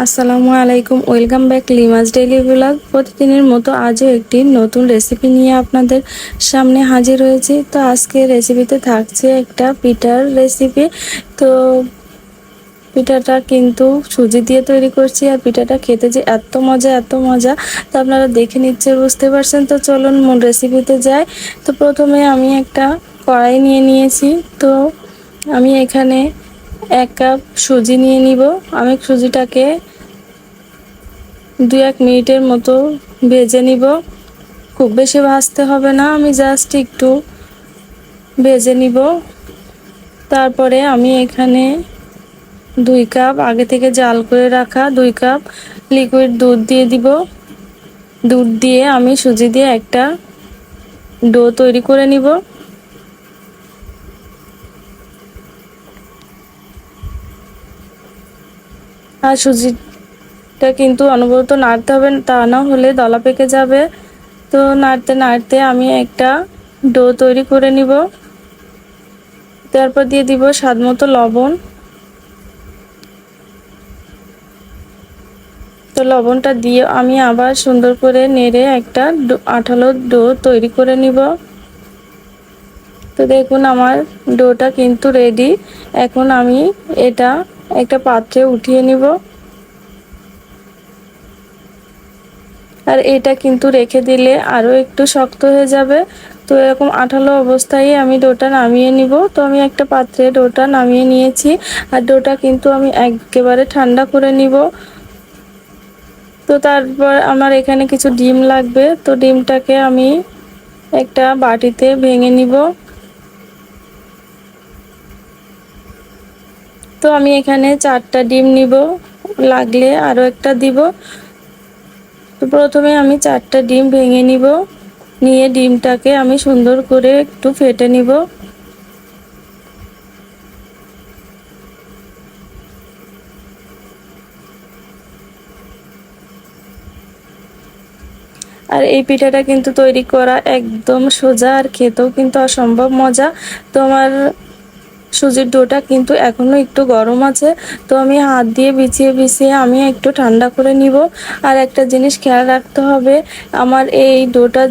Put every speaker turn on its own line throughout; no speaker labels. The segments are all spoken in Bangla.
আসসালামু আলাইকুম, ওয়েলকাম ব্যাক লিমাস ডেইলি ব্লগ। প্রতিদিনের মতো আজও একটি নতুন রেসিপি নিয়ে আপনাদের সামনে হাজির হয়েছি। তো আজকে রেসিপিতে থাকছে একটা পিঠার রেসিপি। তো পিঠাটা কিন্তু সুজি দিয়ে তৈরি করছি আর পিঠাটা খেতে যে এত মজা এত মজা, তো আপনারা দেখে নিচ্ছে, বুঝতে পারছেন। তো চলুন মূল রেসিপিতে যাই। তো প্রথমে আমি একটা কড়াই নিয়ে নিয়েছি। তো আমি এখানে এক কাপ সুজি নিয়ে নিব। আমি সুজিটাকে দু এক মিনিটের মতো ভেজে নিব। খুব বেশি ভাজতে হবে না, আমি জাস্ট একটু ভেজে নিব। তারপরে আমি এখানে দুই কাপ আগে থেকে জাল করে রাখা দুই কাপ লিকুইড দুধ দিয়ে দিব। দুধ দিয়ে আমি সুজি দিয়ে একটা ডো তৈরি করে নিব। আর সুজিটা কিন্তু অনবরত নাড়তে হবে, তা না হলে দলা পেকে যাবে। তো নাড়তে নাড়তে আমি একটা ডো তৈরি করে নিব। তারপর দিয়ে দিব স্বাদ মতো লবণ। তো লবণটা দিয়ে আমি আবার সুন্দর করে নেড়ে একটা আঠালো ডো তৈরি করে নিব। তো দেখুন আমার ডোটা কিন্তু রেডি এখন আমি এটা একটা পাত্রে উঠিয়ে নিব। আর এটা কিন্তু রেখে দিলে আরও একটু শক্ত হয়ে যাবে। তো এরকম আঠালো অবস্থায় আমি ডোটা নামিয়ে নিব। তো আমি একটা পাত্রে ডোটা নামিয়ে নিয়েছি। আর ডোটা কিন্তু আমি একেবারে ঠান্ডা করে নিব। তো তারপর আমার এখানে কিছু ডিম লাগবে। তো ডিমটাকে আমি একটা বাটিতে ভেঙে নিব। তো আমি এখানে চারটা ডিম নিব, লাগলে আরও একটা দিব। তো প্রথমে আমি চারটা ডিম ভেঙে নিব, নিয়ে ডিমটাকে আমি সুন্দর করে একটু ফেটে নিব। আর এই পিঠাটা কিন্তু তৈরি করা একদম সোজা আর খেতেও কিন্তু অসম্ভব মজা। তো আমার সুজির ডোটা কিন্তু এখনও একটু গরম আছে, তো আমি হাত দিয়ে বিছিয়ে বিছিয়ে আমি একটু ঠান্ডা করে নিব। আর একটা জিনিস খেয়াল রাখতে হবে, আমার এই ডোটা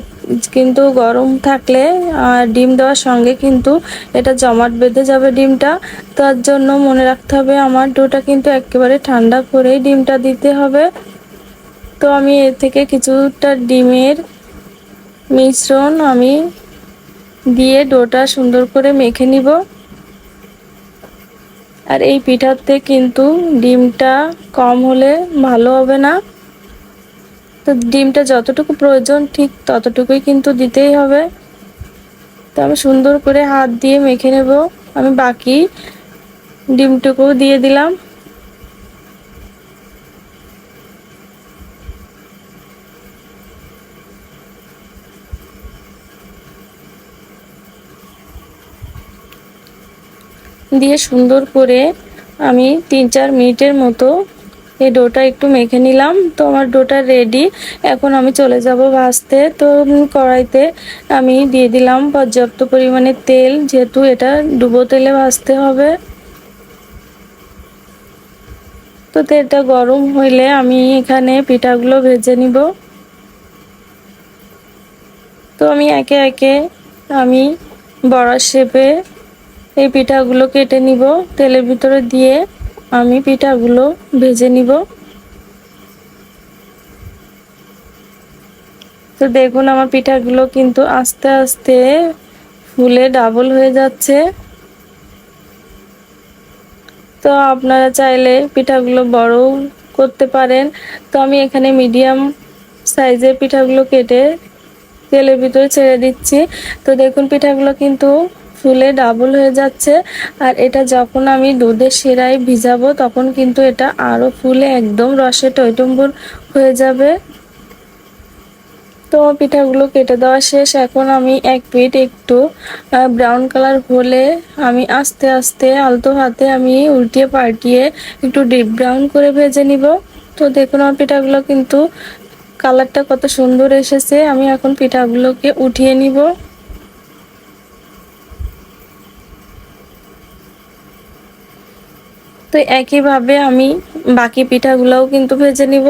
কিন্তু গরম থাকলে, আর ডিম দেওয়ার সঙ্গে কিন্তু এটা জমাট বেঁধে যাবে ডিমটা। তার জন্য মনে রাখতে হবে আমার ডোটা কিন্তু একেবারে ঠান্ডা করেই ডিমটা দিতে হবে। তো আমি এর থেকে কিছুটা ডিমের মিশ্রণ আমি দিয়ে ডোটা সুন্দর করে মেখে নিব। আর এই পিঠাতে কিন্তু ডিমটা কম হলে ভালো হবে না। তো ডিমটা যতটুকু প্রয়োজন ঠিক ততটুকুই কিন্তু দিতেই হবে। তো আমি সুন্দর করে হাত দিয়ে মেখে নেব। আমি বাকি ডিমটুকু দিয়ে দিলাম। দিয়ে সুন্দর করে আমি তিন চার মিনিটের মতো এই ডোটা একটু মেখে নিলাম। তো আমার ডোটা রেডি এখন আমি চলে যাব ভাজতে। তো কড়াইতে আমি দিয়ে দিলাম পর্যাপ্ত পরিমাণে তেল, যেহেতু এটা ডুবো তেলে ভাজতে হবে। তো তেলটা গরম হইলে আমি এখানে পিঠাগুলো ভেজে নিব। তো আমি একে একে আমি বড়া শেপে এই পিঠাগুলো কেটে নিব। তেলের ভিতরে দিয়ে আমি পিঠাগুলো ভেজে নিব। তো দেখুন, আমার পিঠাগুলো কিন্তু আস্তে আস্তে ফুলে ডাবল হয়ে যাচ্ছে। তো আপনারা চাইলে পিঠাগুলো বড় করতে পারেন। তো আমি এখানে মিডিয়াম সাইজের পিঠাগুলো কেটে তেলের ভিতরে ছেড়ে দিচ্ছি। তো দেখুন, পিঠাগুলো কিন্তু ফুলে ডাবল হয়ে যাচ্ছে। আর এটা যখন আমি দুধের শিরায় ভিজাবো, তখন কিন্তু এটা আরও ফুলে একদম রসে টইটম্বুর হয়ে যাবে। তো পিঠাগুলো কেটে দেওয়া শেষ। এখন আমি এক পিঠ একটু ব্রাউন কালার হলে আমি আস্তে আস্তে আলতো হাতে আমি উল্টিয়ে পাল্টিয়ে একটু ডিপ ব্রাউন করে ভেজে নিব। তো দেখুন আমার পিঠাগুলো কিন্তু কালারটা কত সুন্দর এসেছে। আমি এখন পিঠাগুলোকে উঠিয়ে নিব। তো একইভাবে আমি বাকি পিঠাগুলোও কিন্তু ভেজে নিব।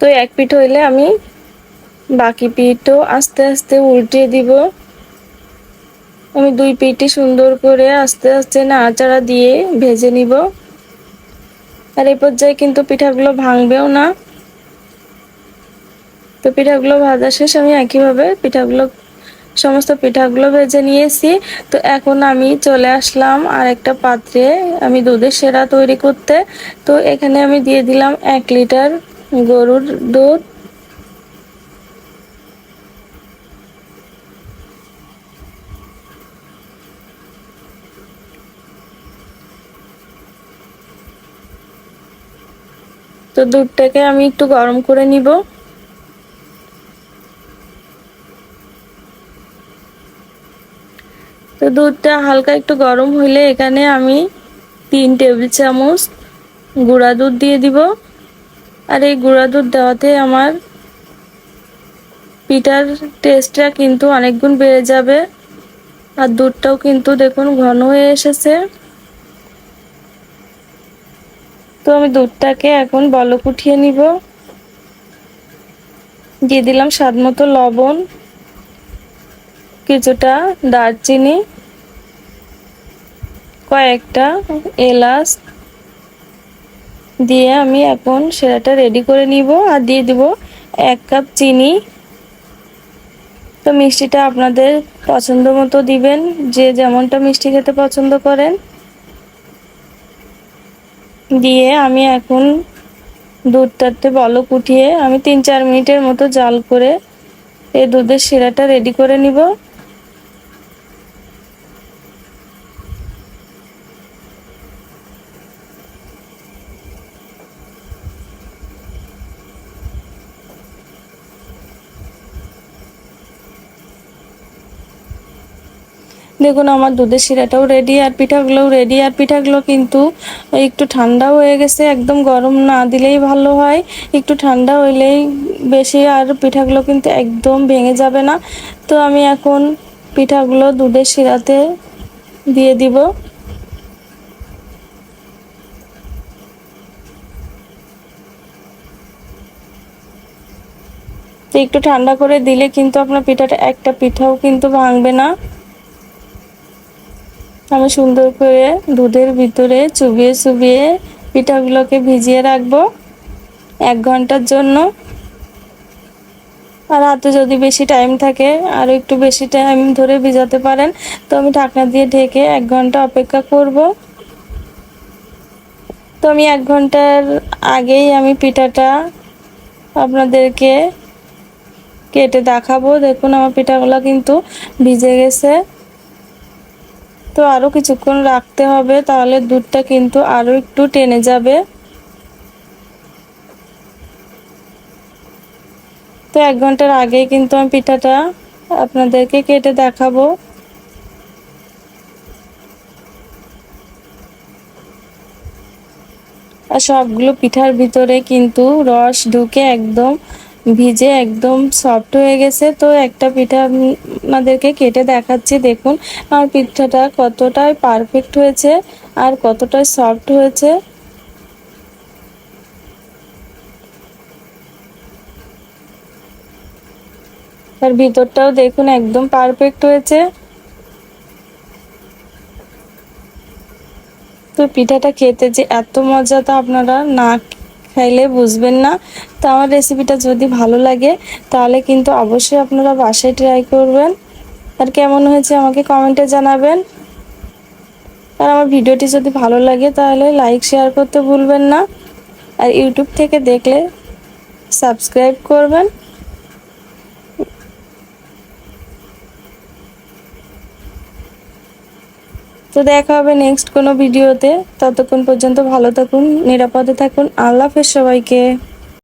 তো এক পিঠ হইলে আমি বাকি পিঠও আস্তে আস্তে উল্টিয়ে দিব। আমি দুই পিঠই সুন্দর করে আস্তে আস্তে নাড়াচাড়া দিয়ে ভেজে নিব। আর এই পর্যায়ে কিন্তু পিঠাগুলো ভাঙবেও না। তো পিঠাগুলো ভাজা শেষ, আমি একইভাবে পিঠাগুলো, সমস্ত পিঠাগুলো ভেজে নিয়েছি। তো এখন আমি চলে আসলাম আর একটা পাত্রে, আমি দুধের সেরা তৈরি করতে। তো এখানে আমি দিয়ে দিলাম এক লিটার গরুর দুধ। তো দুধটাকে আমি একটু গরম করে নিব। তো দুধটা হালকা একটু গরম হইলে এখানে আমি তিন টেবিল চামচ গুঁড়া দুধ দিয়ে দিব। আর এই গুঁড়া দুধ দেওয়াতে আমার পিঠার টেস্টটা কিন্তু অনেকগুণ বেড়ে যাবে। আর দুধটাও কিন্তু দেখুন ঘন হয়ে এসেছে। তো আমি দুধটাকে এখন বলক উঠিয়ে নিব। দিয়ে দিলাম স্বাদ মতো লবণ, কিছুটা দারচিনি, কয়েকটা এলাচ দিয়ে আমি এখন সেটা রেডি করে নিব আর দিয়ে দিব এক কাপ চিনি। তো মিষ্টিটা আপনাদের পছন্দ মতো দিবেন, যে যেমনটা মিষ্টি খেতে পছন্দ করেন। দিয়ে আমি এখন দুধটাতে বলক উঠিয়ে আমি তিন চার মিনিটের মতো জাল করে এই দুধের শিরাটা রেডি করে নিব। দেখুন, আমার দুধের শিরাটাও রেডি আর পিঠাগুলোও রেডি আর পিঠাগুলো কিন্তু একটু ঠান্ডা হয়ে গেছে, একদম গরম না দিলেই ভালো হয়। একটু ঠান্ডা হইলেই বেশি, আর পিঠাগুলো কিন্তু একদম ভেঙে যাবে না। তো আমি এখন পিঠাগুলো দুধের শিরাতে দিয়ে দিব। একটু ঠান্ডা করে দিলে কিন্তু আপনার পিঠাটা একটা পিঠাও কিন্তু ভাঙবে না। আমি সুন্দর করে দুধের ভিতরে চুবিয়ে চুবিয়ে পিঠাগুলোকে ভিজিয়ে রাখব এক ঘণ্টার জন্য। আর হাতে যদি বেশি টাইম থাকে আরও একটু বেশি টাইম ধরে ভিজাতে পারেন, তো আমি ঢাকনা দিয়ে ঢেকে এক ঘণ্টা অপেক্ষা করব। তো আমি এক ঘণ্টার আগেই আমি পিঠাটা আপনাদেরকে কেটে দেখাবো। দেখুন আমার পিঠাগুলো কিন্তু ভিজে গেছে। তো আরও কিছুক্ষণ রাখতে হবে, তাহলে দুধটা কিন্তু আরও একটু টেনে যাবে। তো এক ঘণ্টার আগে কিন্তু আমি পিঠাটা আপনাদেরকে কেটে দেখাবো। আর সবগুলো পিঠার ভিতরে কিন্তু রস ঢুকে একদম ভিজে একদম সফট হয়ে গেছে। তো একটা পিঠা আপনাদেরকে কেটে দেখাচ্ছি, দেখুন। আমার পিঠাটা কতটাই পারফেক্ট হয়েছে আর কতটাই সফট হয়েছে। আর ভিতরটাও দেখুন একদম পারফেক্ট হয়েছে। তো পিঠাটা খেতে যে এত মজা তা আপনারা না খাইলে বুঝবেন না। তো আমার রেসিপিটা যদি ভালো লাগে, তাহলে কিন্তু অবশ্যই আপনারা বাসায় ট্রাই করবেন। আর কেমন হয়েছে আমাকে কমেন্টে জানাবেন। আর আমার ভিডিওটি যদি ভালো লাগে, তাহলে লাইক শেয়ার করতে ভুলবেন না। আর ইউটিউব থেকে দেখলে সাবস্ক্রাইব করবেন। তো দেখা হবে নেক্সট কোনো ভিডিওতে ততক্ষণ পর্যন্ত ভালো থাকুন, নিরাপদে থাকুন। আল্লাহ হাফেজ সবাইকে।